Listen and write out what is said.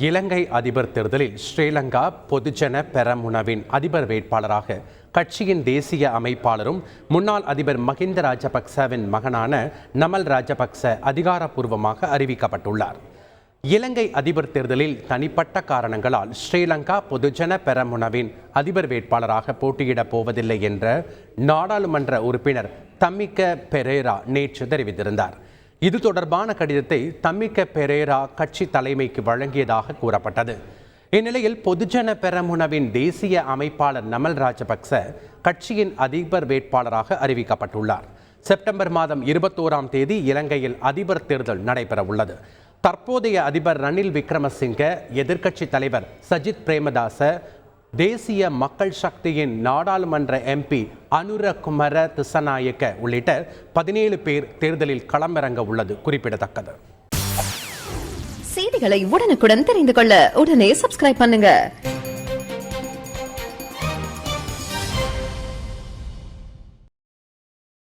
இலங்கை அதிபர் தேர்தலில் ஸ்ரீலங்கா பொதுஜன பெரமுனவின் அதிபர் வேட்பாளராக கட்சியின் தேசிய அமைப்பாளரும் முன்னாள் அதிபர் மஹிந்த ராஜபக்சவின் மகனான நமல் ராஜபக்ச அதிகாரப்பூர்வமாக அறிவிக்கப்பட்டுள்ளார். இலங்கை அதிபர் தேர்தலில் தனிப்பட்ட காரணங்களால் ஸ்ரீலங்கா பொதுஜன பெரமுனவின் அதிபர் வேட்பாளராக போட்டியிடப் போவதில்லை என்ற நாடாளுமன்ற உறுப்பினர் தம்மிக்க பெரேரா நேற்று தெரிவித்திருந்தார். இது தொடர்பான கடிதத்தை தம்மிக்க பெரேரா கட்சி தலைமைக்கு வழங்கியதாக கூறப்பட்டது. இந்நிலையில் பொதுஜன பெரமுனவின் தேசிய அமைப்பாளர் நமல் ராஜபக்ச கட்சியின் அதிபர் வேட்பாளராக அறிவிக்கப்பட்டுள்ளார். செப்டம்பர் மாதம் இருபத்தோராம் தேதி இலங்கையில் அதிபர் தேர்தல் நடைபெற உள்ளது தற்போதைய அதிபர் ரணில் விக்ரமசிங்க எதிர்க்கட்சி தலைவர் சஜித் பிரேமதாச தேசிய மக்கள் சக்தியின் நாடாளுமன்ற எம்பி அனுரகுமர திசநாயக்க உள்ளிட்ட பதினேழு பேர் தேர்தலில் களமிறங்க உள்ளது குறிப்பிடத்தக்கது. செய்திகளை உடனுக்குடன் தெரிந்து கொள்ள உடனே சப்ஸ்கிரைப் பண்ணுங்க.